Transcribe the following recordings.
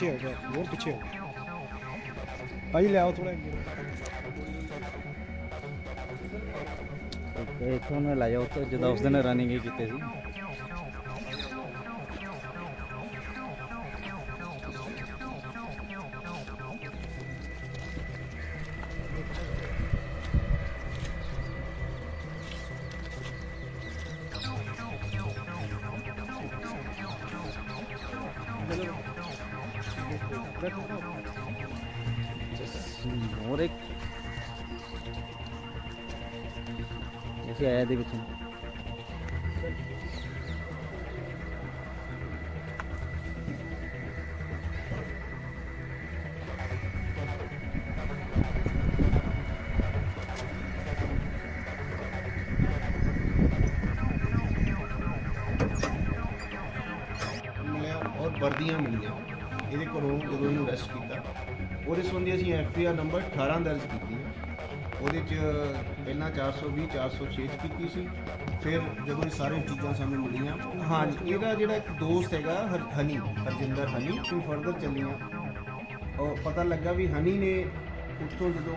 Minute ਭਾਜੀ ਪਿੱਛੇ ਹੋ ਗਿਆ ਹੋਰ ਪਿੱਛੇ ਹੋ ਭਾਜੀ ਲਿਆਓ ਥੋੜਾ ਤੇ ਇੱਥੋਂ ਨੇ ਲਾਇਆ ਉੱਥੇ ਜਦੋਂ ਉਸ ਦਿਨ ਰਨਿੰਗ ਹੀ ਕੀਤੀ ਸੀ ਹੋਰ ਇੱਕ ਇਹ ਆਇਆ ਦੇ ਵਿੱਚ ਮਿਲਿਆ ਔਰ ਵਰਦੀਆਂ ਮਿਲੀਆਂ ਇਹਦੇ ਕੋਲੋਂ ਜਦੋਂ ਇਹਨੂੰ ਅਰੈਸਟ ਕੀਤਾ ਉਹਦੇ ਸੰਬੰਧੀ ਅਸੀਂ ਐਫ ਆਈ ਆਰ ਨੰਬਰ 18 ਦਰਜ ਕੀਤੀ ਹੈ। ਉਹਦੇ ਚ ਪਹਿਲਾਂ 420 406 ਚ ਕੀਤੀ ਸੀ। ਫਿਰ ਜਦੋਂ ਇਹ ਸਾਰੇ ਚੀਜ਼ਾਂ ਸਾਨੂੰ ਮਿਲੀਆਂ ਹਾਂ ਇਹਦਾ ਜਿਹੜਾ ਇੱਕ ਦੋਸਤ ਹੈਗਾ ਹਰ- ਹਨੀ ਹਰਜਿੰਦਰ ਹਨੀ ਕੋਈ ਫਰਦਰ ਚੱਲੀਆਂ। ਔਰ ਪਤਾ ਲੱਗਾ ਵੀ ਹਨੀ ਨੇ ਉੱਥੋਂ ਜਦੋਂ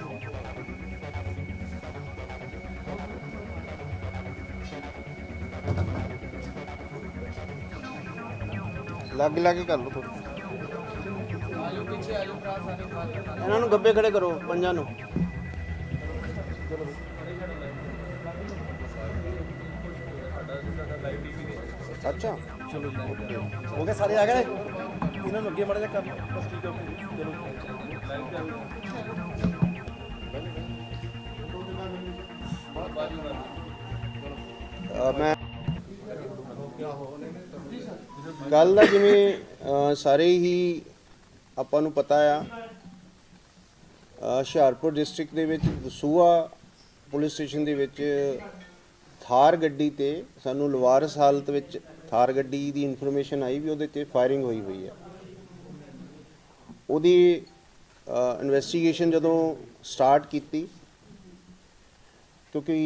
ਲੱਗ ਲੱਗ ਕੇ ਕਰ ਲਓ ਥੋੜਾ ਇਹਨਾਂ ਨੂੰ ਗੱਬੇ ਖੜੇ ਕਰੋ ਪੰਜਾਂ ਨੂੰ। ਅੱਛਾ। ਚਲੋ ਜੀ ਹੋ ਗਏ ਸਾਰੇ ਆ ਗਏ? ਇਹਨਾਂ ਨੂੰ ਅੱਗੇ ਮੜਾ ਜਾ ਕਰ ਲਓ ਬਸ ਠੀਕ ਹੈ ਚਲੋ। ਮੈਂ ਗੱਲ ਦਾ ਜਿਵੇਂ ਸਾਰੇ ਹੀ ਆਪਾਂ ਨੂੰ ਪਤਾ ਆ ਹੁਸ਼ਿਆਰਪੁਰ ਡਿਸਟ੍ਰਿਕਟ ਦੇ ਵਿੱਚ ਦਸੂਆ ਪੁਲਿਸ ਸਟੇਸ਼ਨ ਦੇ ਵਿੱਚ ਥਾਰ ਗੱਡੀ ਤੇ ਸਾਨੂੰ ਲਵਾਰਸ ਹਾਲਤ ਵਿੱਚ ਥਾਰ ਗੱਡੀ ਦੀ ਇਨਫੋਰਮੇਸ਼ਨ ਆਈ ਵੀ ਉਹਦੇ ਤੇ ਫਾਇਰਿੰਗ ਹੋਈ ਹੋਈ ਹੈ ਉਹਦੀ ਇਨਵੈਸਟੀਗੇਸ਼ਨ ਜਦੋਂ ਸਟਾਰਟ ਕੀਤੀ ਕਿਉਂਕਿ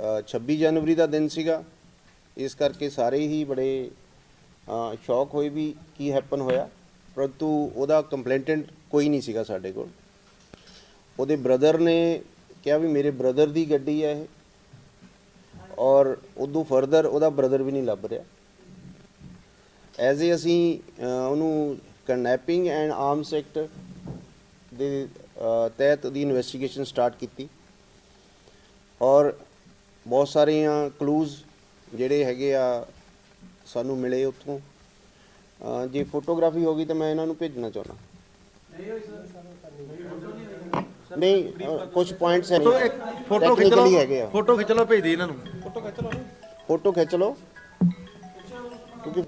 ਅ, 26 ਜਨਵਰੀ ਦਾ ਦਿਨ ਸੀਗਾ ਇਸ ਕਰਕੇ ਸਾਰੇ ਹੀ ਬੜੇ ਸ਼ੌਕ ਹੋਈ ਵੀ ਕੀ ਹੈਪਨ ਹੋਇਆ, ਪਰੰਤੂ ਉਹਦਾ ਕੰਪਲੇਂਟੈਂਟ ਕੋਈ ਨਹੀਂ ਸੀਗਾ ਸਾਡੇ ਕੋਲ। ਉਹਦੇ ਬ੍ਰਦਰ ਨੇ ਕਿਹਾ ਵੀ ਮੇਰੇ ਬ੍ਰਦਰ ਦੀ ਗੱਡੀ ਹੈ ਇਹ, ਔਰ ਉਦੋਂ ਫਰਦਰ ਉਹਦਾ ਬ੍ਰਦਰ ਵੀ ਨਹੀਂ ਲੱਭ ਰਿਹਾ। ਐਜ਼ ਏ ਅਸੀਂ ਉਹਨੂੰ ਕਡਨੈਪਿੰਗ ਐਂਡ ਆਰਮ ਸੈਕਟਰ ਦੇ ਤਹਿਤ ਉਹਦੀ ਇਨਵੈਸਟੀਗੇਸ਼ਨ ਸਟਾਰਟ ਕੀਤੀ। ਔਰ ਬਹੁਤ ਸਾਰੀਆਂ ਕਲੂਜ਼ ਜਿਹੜੇ ਹੈਗੇ ਆ ਸਾਨੂੰ ਮਿਲੇ ਉੱਥੋਂ। ਜੇ ਫੋਟੋਗ੍ਰਾਫੀ ਹੋ ਗਈ ਤਾਂ ਮੈਂ ਇਹਨਾਂ ਨੂੰ ਭੇਜਣਾ ਚਾਹੁੰਦਾ। ਨਹੀਂ ਕੁਝ ਪੁਆਇੰਟਸ ਹੈ ਫੋਟੋ ਖਿੱਚ ਲਓ। ਹੈਗੇ ਆ। ਫੋਟੋ ਖਿੱਚ ਲਓ ਭੇਜ ਦੇ ਇਹਨਾਂ ਨੂੰ। ਫੋਟੋ ਖਿੱਚ ਲਓ। ਫੋਟੋ ਖਿੱਚ ਲਓ। ਕਿਉਂਕਿ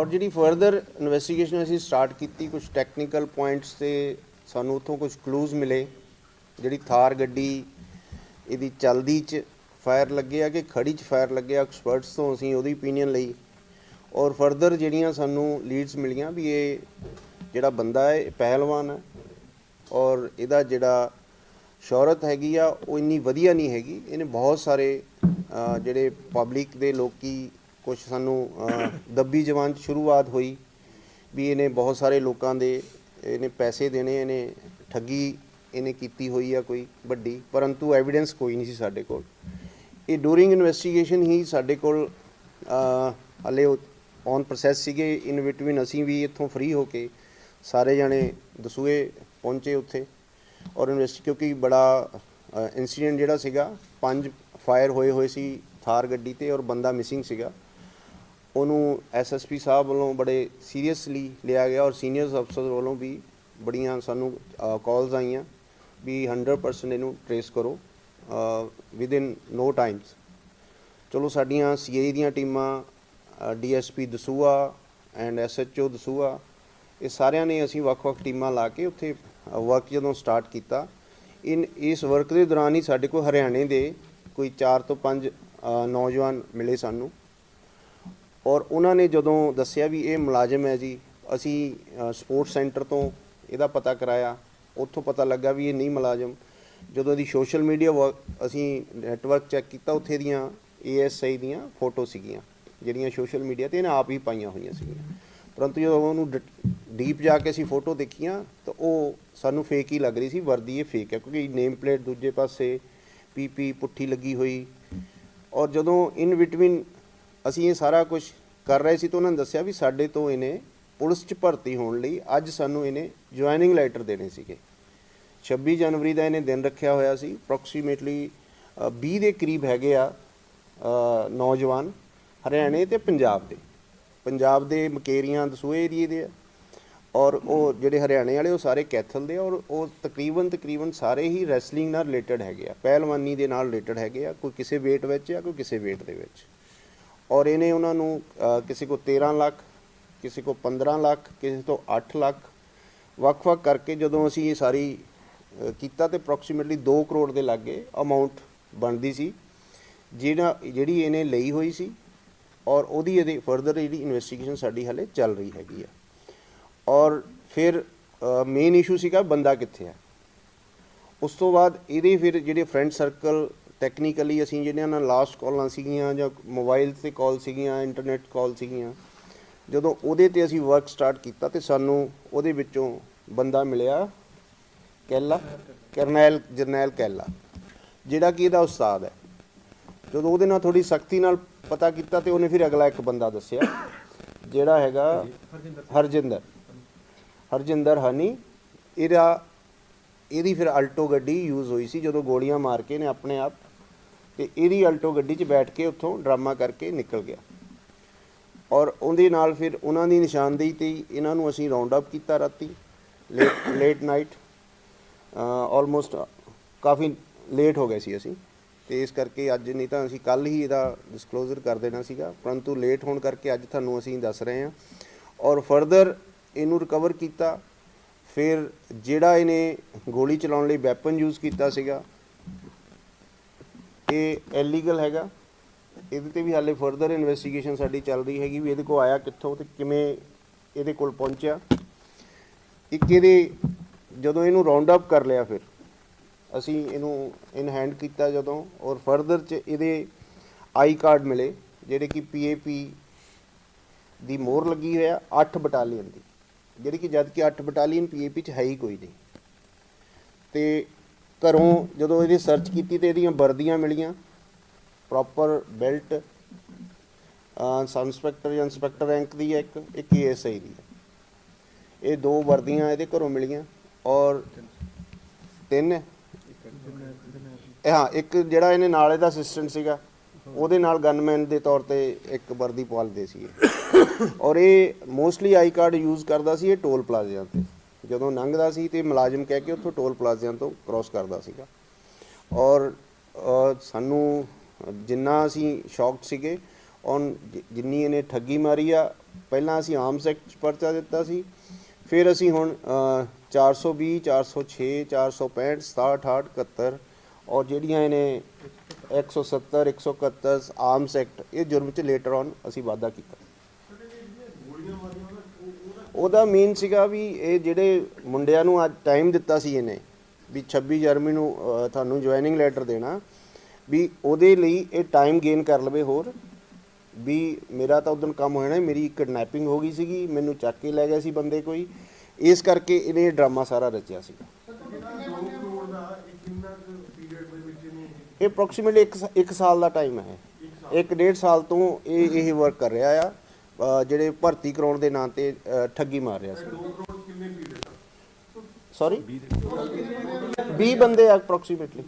ਔਰ ਜਿਹੜੀ ਫਰਦਰ ਇਨਵੈਸਟੀਗੇਸ਼ਨ ਅਸੀਂ ਸਟਾਰਟ ਕੀਤੀ ਕੁਝ ਟੈਕਨੀਕਲ ਪੁਆਇੰਟਸ ਤੇ ਸਾਨੂੰ ਉੱਥੋਂ ਕੁਝ ਕਲੂਜ਼ ਮਿਲੇ ਜਿਹੜੀ ਥਾਰ ਗੱਡੀ ਇਹਦੀ ਚਲਦੀ ਚ ਫਾਇਰ ਲੱਗੇ ਆ ਕਿ ਖੜੀ ਚ ਫਾਇਰ ਲੱਗਿਆ ਐਕਸਪਰਟਸ ਤੋਂ ਅਸੀਂ ਉਹਦੀ opinion ਲਈ। ਔਰ ਫਰਦਰ ਜਿਹੜੀਆਂ ਸਾਨੂੰ ਲੀਡਸ ਮਿਲੀਆਂ ਵੀ ਇਹ ਜਿਹੜਾ ਬੰਦਾ ਹੈ ਇਹ ਪਹਿਲਵਾਨ ਹੈ। ਔਰ ਇਹਦਾ ਜਿਹੜਾ ਸ਼ੌਹਰਤ ਹੈਗੀ ਆ ਉਹ ਇੰਨੀ ਵਧੀਆ ਨਹੀਂ ਹੈਗੀ। ਇਹਨੇ ਬਹੁਤ ਸਾਰੇ ਅ, ਜਿਹੜੇ ਪਬਲਿਕ ਦੇ ਲੋਕੀ ਕੁਝ ਸਾਨੂੰ ਦੱਬੀ ਜਵਾਨ 'ਚ ਸ਼ੁਰੂਆਤ ਹੋਈ ਵੀ ਇਹਨੇ ਬਹੁਤ ਸਾਰੇ ਲੋਕਾਂ ਦੇ ਇਹਨੇ ਪੈਸੇ ਦੇਣੇ ਇਹਨੇ ਠੱਗੀ ਇਹਨੇ ਕੀਤੀ ਹੋਈ ਆ ਕੋਈ ਵੱਡੀ ਪਰੰਤੂ ਐਵੀਡੈਂਸ ਕੋਈ ਨਹੀਂ ਸੀ ਸਾਡੇ ਕੋਲ। ਇਹ ਡੂਰਿੰਗ ਇਨਵੈਸਟੀਗੇਸ਼ਨ ਹੀ ਸਾਡੇ ਕੋਲ ਅ, ਹਲੇ ਔਨ ਪ੍ਰੋਸੈਸ ਸੀਗੇ ਇਨ ਬਿਟਵੀਨ ਅਸੀਂ ਵੀ ਇੱਥੋਂ ਫ੍ਰੀ ਹੋ ਕੇ ਸਾਰੇ ਜਾਣੇ ਦਸੂਏ ਪਹੁੰਚੇ ਉੱਥੇ ਔਰ ਇਨਵੈਸਟੀ ਕਿਉਂਕਿ ਬੜਾ ਇਨਸੀਡੈਂਟ ਜਿਹੜਾ ਸੀਗਾ ਪੰਜ ਫਾਇਰ ਹੋਏ ਹੋਏ ਸੀ ਥਾਰ ਗੱਡੀ ਤੇ ਔਰ ਬੰਦਾ ਮਿਸਿੰਗ ਸੀਗਾ। ਉਹਨੂੰ ਐਸਐਸਪੀ ਸਾਹਿਬ ਵੱਲੋਂ ਬੜੇ ਸੀਰੀਅਸਲੀ ਲਿਆ ਗਿਆ ਔਰ ਸੀਨੀਅਰਸ ਅਫਸਰ ਵੱਲੋਂ ਵੀ ਬੜੀਆਂ ਸਾਨੂੰ ਕਾਲਸ ਆਈਆਂ ਵੀ 100% ਇਹਨੂੰ ਟਰੇਸ ਕਰੋ ਵਿਦ ਇਨ ਨੋ ਟਾਈਮਸ ਚਲੋ ਸਾਡੀਆਂ ਸੀਆਈ ਦੀਆਂ ਟੀਮਾਂ DSP Dasuya and SHO Dasuya, ਇਹ ਸਾਰਿਆਂ ਨੇ ਅਸੀਂ ਵੱਖ-ਵੱਖ ਟੀਮਾਂ ਲਾ ਕੇ ਉੱਥੇ ਵਰਕ ਜਦੋਂ ਸਟਾਰਟ ਕੀਤਾ, ਇਨ, ਇਸ ਵਰਕ ਦੇ ਦੌਰਾਨ ਹੀ ਸਾਡੇ ਕੋਲ ਹਰਿਆਣੇ ਦੇ ਕੋਈ 4 ਤੋਂ 5 ਨੌਜਵਾਨ ਮਿਲੇ ਸਾਨੂੰ। ਔਰ ਉਹਨਾਂ ਨੇ ਜਦੋਂ ਦੱਸਿਆ ਵੀ ਇਹ ਮੁਲਾਜ਼ਮ ਹੈ ਜੀ, ਅਸੀਂ ਸਪੋਰਟਸ ਸੈਂਟਰ ਤੋਂ ਇਹਦਾ ਪਤਾ ਕਰਾਇਆ, ਉੱਥੋਂ ਪਤਾ ਲੱਗਾ ਵੀ ਇਹ ਨਹੀਂ ਮੁਲਾਜ਼ਮ। ਜਦੋਂ ਇਹਦੀ ਸੋਸ਼ਲ ਮੀਡੀਆ ਅਸੀਂ ਨੈਟਵਰਕ ਚੈੱਕ ਕੀਤਾ, ਉੱਥੇ ਦੀਆਂ ਏਐਸਆਈ ਦੀਆਂ ਫੋਟੋ ਸੀਗੀਆਂ, ਜਿਹੜੀਆਂ ਸੋਸ਼ਲ ਮੀਡੀਆ ਤੇ ਇਹਨੇ ਆਪ ਹੀ ਪਾਈਆਂ ਹੋਈਆਂ ਸੀਗੀਆਂ। ਪਰੰਤੂ ਜਦੋਂ ਉਹਨੂੰ ਡੀਪ ਜਾ ਕੇ ਅਸੀਂ ਫੋਟੋ ਦੇਖੀਆਂ, ਤਾਂ ਉਹ ਸਾਨੂੰ ਫੇਕ ਹੀ ਲੱਗ ਰਹੀ ਸੀ, ਵਰਦੀ ਇਹ ਫੇਕ ਹੈ, ਕਿਉਂਕਿ ਨੇਮ ਪਲੇਟ ਦੂਜੇ ਪਾਸੇ, ਪੀਪੀ, ਪੁੱਠੀ ਲੱਗੀ ਹੋਈ। ਔਰ ਜਦੋਂ ਇਨ ਬਿਟਵੀਨ ਅਸੀਂ ਇਹ ਸਾਰਾ ਕੁਝ ਕਰ ਰਹੇ ਸੀ ਤਾਂ ਉਹਨਾਂ ਨੇ ਦੱਸਿਆ ਵੀ ਸਾਡੇ ਤੋਂ ਇਹਨੇ ਪੁਲਿਸ 'ਚ ਭਰਤੀ ਹੋਣ ਲਈ ਅੱਜ ਸਾਨੂੰ ਇਹਨੇ ਜੁਆਇਨਿੰਗ ਲੈਟਰ ਦੇਣੇ ਸੀਗੇ। 26 ਜਨਵਰੀ ਦਾ ਇਹਨੇ ਦਿਨ ਰੱਖਿਆ ਹੋਇਆ ਸੀ। ਅਪਰੋਕਸੀਮੇਟਲੀ 20 ਦੇ ਕਰੀਬ ਹੈਗੇ ਆ ਨੌਜਵਾਨ ਹਰਿਆਣੇ ਤੇ ਪੰਜਾਬ ਦੇ। ਪੰਜਾਬ ਦੇ ਮਕੇਰੀਆਂ, ਦਸੂਏ ਏਰੀਏ ਦੇ ਆ। ਔਰ ਉਹ ਜਿਹੜੇ ਹਰਿਆਣੇ ਵਾਲੇ, ਉਹ ਸਾਰੇ ਕੈਥਲ ਦੇ ਔਰ ਉਹ ਤਕਰੀਬਨ ਤਕਰੀਬਨ ਸਾਰੇ ਹੀ ਰੈਸਲਿੰਗ ਨਾਲ ਰਿਲੇਟਡ ਹੈਗੇ ਆ। ਪਹਿਲਵਾਨੀ ਦੇ ਨਾਲ ਰਿਲੇਟਡ ਹੈਗੇ ਆ। ਕੋਈ ਕਿਸੇ weight ਵਿੱਚ ਆ ਕੋਈ ਕਿਸੇ weight ਦੇ ਵਿੱਚ। ਔਰ ਇਹਨੇ ਉਹਨਾਂ ਨੂੰ ਕਿਸੇ ਕੋ 13 ਲੱਖ, ਕਿਸੇ ਕੋ 15 ਲੱਖ, ਕਿਸੇ ਤੋਂ 8 ਲੱਖ, ਵੱਖ-ਵੱਖ ਕਰਕੇ ਜਦੋਂ ਅਸੀਂ ਇਹ ਸਾਰੀ ਕੀਤਾ ਤੇ ਅਪਰੋਕਸੀਮੇਟਲੀ 2 ਕਰੋੜ ਦੇ ਲਾਗੇ ਅਮਾਉਂਟ ਬਣਦੀ ਸੀ, ਜਿਹੜਾ, ਜਿਹੜੀ ਇਹਨੇ ਲਈ ਹੋਈ ਸੀ ਔਰ ਉਹਦੀ ਇਹਦੇ ਫਰਦਰ ਜਿਹੜੀ ਇਨਵੈਸਟੀਗੇਸ਼ਨ ਸਾਡੀ ਹਲੇ ਚੱਲ ਰਹੀ ਹੈਗੀ ਆ। ਔਰ ਫਿਰ ਮੇਨ ਇਸ਼ੂ ਸੀਗਾ ਬੰਦਾ ਕਿੱਥੇ ਆ। ਉਸ ਤੋਂ ਬਾਅਦ ਇਹਦੇ ਫਿਰ ਜਿਹੜੇ ਫਰੈਂਡ ਸਰਕਲ ਟੈਕਨੀਕਲੀ ਅਸੀਂ ਜਿਹੜੀਆਂ ਨਾਲ ਲਾਸਟ ਕਾਲਾਂ ਸੀਗੀਆਂ ਜਾਂ ਮੋਬਾਈਲ ਤੇ ਕਾਲ ਸੀਗੀਆਂ ਇੰਟਰਨੈਟ ਕਾਲ ਸੀਗੀਆਂ, ਜਦੋਂ ਉਹਦੇ ਤੇ ਅਸੀਂ ਵਰਕ ਸਟਾਰਟ ਕੀਤਾ ਤੇ ਸਾਨੂੰ ਉਹਦੇ ਵਿੱਚੋਂ ਬੰਦਾ ਮਿਲਿਆ ਕੈਲਾ, ਕਰਨੈਲ, ਜਰਨੈਲ ਕੈਲਾ, ਜਿਹੜਾ ਕਿ ਇਹਦਾ ਉਸਤਾਦ ਹੈ। ਜਦੋਂ ਉਹਦੇ ਨਾਲ ਥੋੜੀ ਸਖਤੀ ਨਾਲ ਪਤਾ ਕੀਤਾ ਤੇ ਉਹਨੇ ਫਿਰ ਅਗਲਾ ਇੱਕ ਬੰਦਾ ਦੱਸਿਆ, ਜਿਹੜਾ ਹੈਗਾ ਹਰਜਿੰਦਰ। ਹਰਜਿੰਦਰ ਹਨੀ, ਇਹਦਾ, ਇਹਦੀ ਫਿਰ ਅਲਟੋ ਗੱਡੀ ਯੂਜ਼ ਹੋਈ ਸੀ ਜਦੋਂ ਗੋਲੀਆਂ ਮਾਰ ਕੇ ਨੇ ਆਪਣੇ ਆਪ ਤੇ ਇਹਦੀ ਆਲਟੋ ਗੱਡੀ 'ਚ ਬੈਠ ਕੇ ਉੱਥੋਂ ਡਰਾਮਾ ਕਰਕੇ ਨਿਕਲ ਗਿਆ। ਔਰ ਉਹਦੇ ਨਾਲ ਫਿਰ ਉਹਨਾਂ ਦੀ ਨਿਸ਼ਾਨਦੇਹੀ ਤੇ ਹੀ ਇਹਨਾਂ ਨੂੰ ਅਸੀਂ ਰਾਉਂਡ ਅਪ ਕੀਤਾ ਰਾਤੀ ਲੇਟ ਲੇਟ ਨਾਈਟ ਆਲਮੋਸਟ ਕਾਫੀ ਲੇਟ ਹੋ ਗਏ ਸੀ ਅਸੀਂ। ਤੇ ਇਸ ਕਰਕੇ ਅੱਜ ਨਹੀਂ ਤਾਂ ਅਸੀਂ ਕੱਲ ਹੀ ਇਹਦਾ ਡਿਸਕਲੋਜ਼ਰ ਕਰ ਦੇਣਾ ਸੀਗਾ, ਪਰੰਤੂ ਲੇਟ ਹੋਣ ਕਰਕੇ ਅੱਜ ਤੁਹਾਨੂੰ ਅਸੀਂ ਦੱਸ ਰਹੇ ਹਾਂ। ਔਰ ਫਰਦਰ ਇਹਨੂੰ ਰਿਕਵਰ ਕੀਤਾ, ਫਿਰ ਜਿਹੜਾ ਇਹਨੇ ਗੋਲੀ ਚਲਾਉਣ ਲਈ ਵੈਪਨ ਯੂਜ਼ ਕੀਤਾ ਸੀਗਾ ਇਹ ਇਲੀਗਲ ਹੈਗਾ। ਇਹਦੇ ਤੇ ਵੀ ਹਾਲੇ ਫਰਦਰ ਇਨਵੈਸਟੀਗੇਸ਼ਨ ਸਾਡੀ ਚੱਲ ਰਹੀ ਹੈਗੀ ਵੀ ਇਹਦੇ ਕੋਲ ਆਇਆ ਕਿੱਥੋਂ ਤੇ ਕਿਵੇਂ ਇਹਦੇ ਕੋਲ ਪਹੁੰਚਿਆ। ਇੱਕ ਇਹਦੇ ਜਦੋਂ ਇਹਨੂੰ ਰਾਉਂਡ ਅਪ ਕਰ ਲਿਆ ਫਿਰ, ਅਸੀਂ ਇਹਨੂੰ ਇਨ ਹੈਂਡ ਕੀਤਾ ਜਦੋਂ ਔਰ ਫਰਦਰ ਚ ਇਹਦੇ ਆਈ ਕਾਰਡ ਮਿਲੇ, ਜਿਹੜੇ ਕਿ ਪੀਏਪੀ ਦੀ ਮੋਹਰ ਲੱਗੀ ਹੋਇਆ 8 ਬਟਾਲੀਅਨ ਦੀ। ਜਿਹੜੀ ਕਿ ਜਦ ਕਿ 8 ਬਟਾਲੀਅਨ ਪੀਏਪੀ ਚ ਹੈ ਹੀ ਕੋਈ ਨਹੀਂ। ਤੇ ਘਰੋਂ ਜਦੋਂ ਇਹਦੀ ਸਰਚ ਕੀਤੀ ਤੇ ਇਹਦੀਆਂ ਵਰਦੀਆਂ ਮਿਲੀਆਂ। ਪ੍ਰੋਪਰ ਬੈਲਟ ਸਬ ਇੰਸਪੈਕਟਰ ਜਾਂ ਇੰਸਪੈਕਟਰ ਰੈਂਕ ਦੀ ਹੈ ਇੱਕ ਇੱਕ ਏਐਸਆਈ ਦੀ ਹੈ। ਇਹ ਦੋ ਵਰਦੀਆਂ ਇਹਦੇ ਘਰੋਂ ਮਿਲੀਆਂ ਔਰ ਤਿੰਨ ਹਾਂ। ਇੱਕ ਜਿਹੜਾ ਇਹਨੇ ਨਾਲ ਇਹਦਾ ਅਸਿਸਟੈਂਟ ਸੀਗਾ, ਉਹਦੇ ਨਾਲ ਗਨਮੈਨ ਦੇ ਤੌਰ ਤੇ ਇੱਕ ਵਰਦੀ ਪਵਾਲਦੇ ਸੀ ਔਰ ਇਹ ਮੋਸਟਲੀ ਆਈ ਕਾਰਡ ਯੂਜ਼ ਕਰਦਾ ਸੀ ਇਹ ਟੋਲ ਪਲਾਜ਼ਿਆਂ ਤੇ। ਜਦੋਂ ਲੰਘਦਾ ਸੀ ਤੇ ਮੁਲਾਜ਼ਮ ਕਹਿ ਕੇ ਉੱਥੋਂ ਟੋਲ ਪਲਾਜ਼ਿਆਂ ਤੋਂ ਕ੍ਰਾਸ ਕਰਦਾ ਸੀਗਾ। ਔਰ ਸਾਨੂੰ ਜਿੰਨਾ ਅਸੀਂ ਸ਼ੌਕਡ ਸੀਗੇ ਔਨ ਜਿੰਨੀ ਇਹਨੇ ਠੱਗੀ ਮਾਰੀ ਆ ਪਹਿਲਾਂ ਅਸੀਂ ਆਮ ਸੈਕਟ 'ਚ ਪਰਚਾ ਦਿੱਤਾ ਸੀ ਫਿਰ ਅਸੀਂ ਹੁਣ ਅ, 420 406 465 67 71 ਔਰ ਜਿਹੜੀਆਂ ਇਹਨੇ 170 171 ਆਰਮਸ ਐਕਟ ਇਹ ਜੁਰਮ 'ਚ ਲੇਟਰ ਔਨ ਅਸੀਂ ਵਾਅਦਾ ਕੀਤਾ। ਉਹਦਾ ਮੇਨ ਸੀਗਾ ਵੀ ਇਹ ਜਿਹੜੇ ਮੁੰਡਿਆਂ ਨੂੰ ਅੱਜ ਟਾਈਮ ਦਿੱਤਾ ਸੀ ਇਹਨੇ, ਵੀ 26 ਜਨਵਰੀ ਨੂੰ ਤੁਹਾਨੂੰ ਜੁਆਇਨਿੰਗ ਲੈਟਰ ਦੇਣਾ, ਵੀ ਉਹਦੇ ਲਈ ਇਹ ਟਾਈਮ ਗੇਨ ਕਰ ਲਵੇ ਹੋਰ, ਵੀ ਮੇਰਾ ਤਾਂ ਉਦੋਂ ਕੰਮ ਹੋਇਆ ਨਾ, ਮੇਰੀ ਕਿਡਨੈਪਿੰਗ ਹੋ ਗਈ ਸੀਗੀ, ਮੈਨੂੰ ਚੱਕ ਕੇ ਲੈ ਗਿਆ ਸੀ ਬੰਦੇ ਕੋਈ, ਇਸ ਕਰਕੇ ਇਹਨੇ ਇਹ ਡਰਾਮਾ ਸਾਰਾ ਰਚਿਆ ਸੀਗਾ। ਇਹ ਅਪਰੋਕਸੀਮੇਟਲੀ 1 ਸਾਲ ਦਾ ਟਾਈਮ ਹੈ। ਇੱਕ ਡੇਢ ਸਾਲ ਤੋਂ ਇਹ ਇਹ ਵਰਕ ਕਰ ਰਿਹਾ ਆ। ਜਿਹੜੇ ਭਰਤੀ ਕਰਾਉਣ ਦੇ ਨਾਂ ਤੇ ਠੱਗੀ ਮਾਰ ਰਿਹਾ ਸੀ। ਸੌਰੀ 20 ਬੰਦੇ ਅਪਰੋਕਸੀਮੇਟਲੀ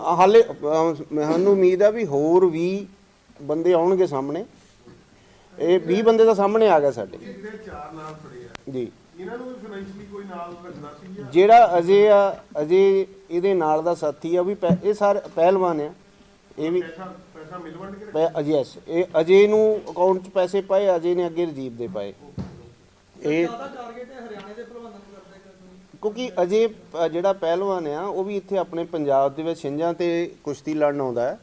ਹਾਲੇ ਅ, ਉਮੀਦ ਆ ਵੀ ਹੋਰ ਵੀ ਬੰਦੇ ਆਉਣਗੇ ਸਾਹਮਣੇ। ਇਹ 20 ਬੰਦੇ ਦਾ ਸਾਹਮਣੇ ਆ ਗਏ ਸਾਡੇ। ਜੀ। ਇਹਨਾਂ ਨੂੰ ਫਾਈਨੈਂਸ਼ਲੀ ਕੋਈ ਨਾਲ ਰੱਖਦਾ ਸੀ ਜਿਹੜਾ ਅਜੇ ਆ ਅਜੇ ਇਹਦੇ ਨਾਲ ਦਾ ਸਾਥੀ ਆ ਉਹ ਵੀ ਪਹਿ- ਇਹ ਸਾਰੇ ਪਹਿਲਵਾਨ ਆ। ਇਹ ਵੀ ਪੈਸਾ ਪੈਸਾ ਮਿਲ ਵੰਡ ਕੇ ਰੱਖਿਆ? ਪੈ- ਯੈਸ ਇਹ ਅਜੇ ਨੂੰ ਅਕਾਊਂਟ 'ਚ ਪੈਸੇ ਪਾਏ ਅਜੇ ਨੇ ਅੱਗੇ ਰਜੀਵ ਦੇ ਪਾਏ। ਇਹ ਟਾਰਗੇਟ ਹੈ ਹਰਿਆਣੇ ਦੇ ਪ੍ਰਬੰਧਨ ਨੂੰ ਕਰਦੇ ਕਰਦੇ ਕਿਉਂਕਿ ਅਜੇ ਅ, ਜਿਹੜਾ ਪਹਿਲਵਾਨ ਆ ਉਹ ਵੀ ਇੱਥੇ ਆਪਣੇ ਪੰਜਾਬ ਦੇ ਵਿੱਚ ਛਿੰਝਾਂ ਤੇ ਕੁਸ਼ਤੀ ਲੜਨ ਆਉਂਦਾ ਹੈ।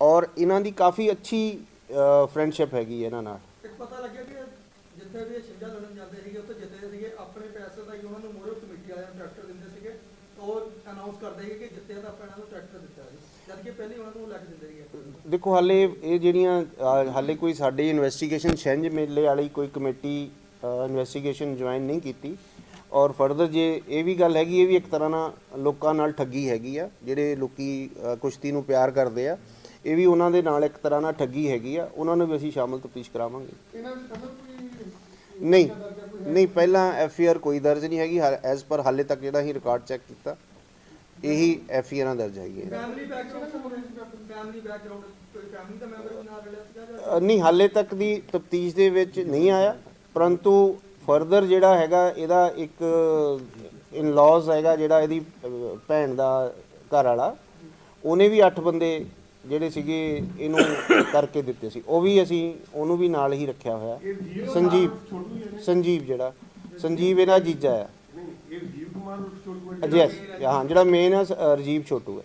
ਔਰ ਇਹਨਾਂ ਦੀ ਕਾਫੀ ਅੱਛੀ ਫਰੈਂਡਸ਼ਿਪ ਹੈਗੀ ਹੈ ਇਹਨਾਂ ਨਾਲ। ਇੱਕ ਪਤਾ ਲੱਗਿਆ ਕਿ ਜਿੱਥੇ ਵੀ ਇਹ ਛਿੰਝਾ ਲੜਨ ਜਾਂਦੇ ਸੀਗੇ ਉੱਥੇ ਜਿੱਤੇ ਸੀਗੇ ਆਪਣੇ ਪੈਸੇ ਦਾ ਹੀ ਉਹਨਾਂ ਨੂੰ ਮੋਰੇ ਕਮੇਟੀ ਵਾਲਿਆਂ ਨੂੰ ਟਰੈਕਟਰ ਦਿੰਦੇ ਸੀਗੇ ਤਾਂ ਉਹ ਅਨਾਉਂਸ ਕਰਦੇ ਸੀਗੇ ਕਿ ਜਿੱਤੇ ਤਾਂ ਆਪਾਂ ਇਹਨਾਂ ਨੂੰ ਟਰੈਕਟਰ ਦਿੱਤਾ ਜੀ। ਜਦ ਕਿ ਪਹਿਲੇ ਉਹਨਾਂ ਨੂੰ ਲੈ ਕੇ ਦਿੰਦੇ ਸੀਗੇ ਦੇਖੋ ਹਾਲੇ ਇਹ ਜਿਹੜੀਆਂ ਹਾਲੇ ਕੋਈ ਸਾਡੀ ਇਨਵੈਸਟੀਗੇਸ਼ਨ ਛਿੰਝ ਮੇਲੇ ਵਾਲੀ ਕੋਈ ਕਮੇਟੀ ਇਨਵੈਸਟੀਗੇਸ਼ਨ ਜੁਆਇਨ ਨਹੀਂ ਕੀਤੀ। ਔਰ ਫਰਦਰ ਜੇ ਇਹ ਵੀ ਗੱਲ ਹੈਗੀ ਇਹ ਵੀ ਇੱਕ ਤਰ੍ਹਾਂ ਨਾਲ ਲੋਕਾਂ ਨਾਲ ਠੱਗੀ ਹੈਗੀ ਆ ਜਿਹੜੇ ਲੋਕੀ ਕੁਸ਼ਤੀ ਨੂੰ ਪਿਆਰ ਕਰਦੇ ਆ ਇਹ ਵੀ ਉਹਨਾਂ ਦੇ ਨਾਲ ਇੱਕ ਤਰ੍ਹਾਂ ਨਾਲ ਠੱਗੀ ਹੈਗੀ ਆ। ਉਹਨਾਂ ਨੂੰ ਵੀ ਅਸੀਂ ਸ਼ਾਮਲ ਤਫਤੀਸ਼ ਕਰਾਵਾਂਗੇ। ਇਹਨਾਂ ਦੇ ਨਹੀਂ ਨਹੀਂ ਪਹਿਲਾਂ ਐਫ ਆਰ ਕੋਈ ਦਰਜ ਨਹੀਂ ਹੈਗੀ ਐਜ਼ ਪਰ ਹਾਲੇ ਤੱਕ ਜਿਹੜਾ ਅਸੀਂ ਰਿਕਾਰਡ ਚੈੱਕ ਕੀਤਾ। ਇਹੀ ਐਫ ਆਰ ਦਰਜ ਹੈਗੀ ਹੈ। ਫੈਮਿਲੀ ਬੈਕਗ੍ਰਾਉਂਡ ਫੈਮਿਲੀ ਬੈਕਗ੍ਰਾਉਂਡ ਕੋਈ ਫੈਮਿਲੀ ਦਾ ਮੈਂਬਰ ਵੀ ਨਾਲ ਰਲਿਆ ਸੀਗਾ ਜਾਂ ਅ, ਨਹੀਂ ਹਾਲੇ ਤੱਕ ਦੀ ਤਫਤੀਸ਼ ਦੇ ਵਿੱਚ ਨਹੀਂ ਆਇਆ। ਪਰੰਤੂ ਫਰਦਰ ਜਿਹੜਾ ਹੈਗਾ ਇਹਦਾ ਇੱਕ ਇਨ ਲਾਜ਼ ਹੈਗਾ ਜਿਹੜਾ ਇਹਦੀ ਅ, ਭੈਣ ਦਾ ਘਰ ਵਾਲਾ ਉਹਨੇ ਵੀ 8 ਬੰਦੇ ਜਿਹੜੇ ਸੀਗੇ ਇਹਨੂੰ ਕਰਕੇ ਦਿੱਤੇ ਸੀ। ਉਹ ਵੀ ਅਸੀਂ ਉਹਨੂੰ ਵੀ ਨਾਲ ਹੀ ਰੱਖਿਆ ਹੋਇਆ। ਸੰਜੀਵ? ਸੰਜੀਵ ਜਿਹੜਾ ਸੰਜੀਵ ਇਹਦਾ ਜੀਜਾ ਹੈ ਨਹੀਂ ਇਹ ਹਾਂ ਜਿਹੜਾ ਮੇਨ ਹੈ ਸ- ਅ, ਰਜੀਵ ਛੋਟੂ ਹੈ।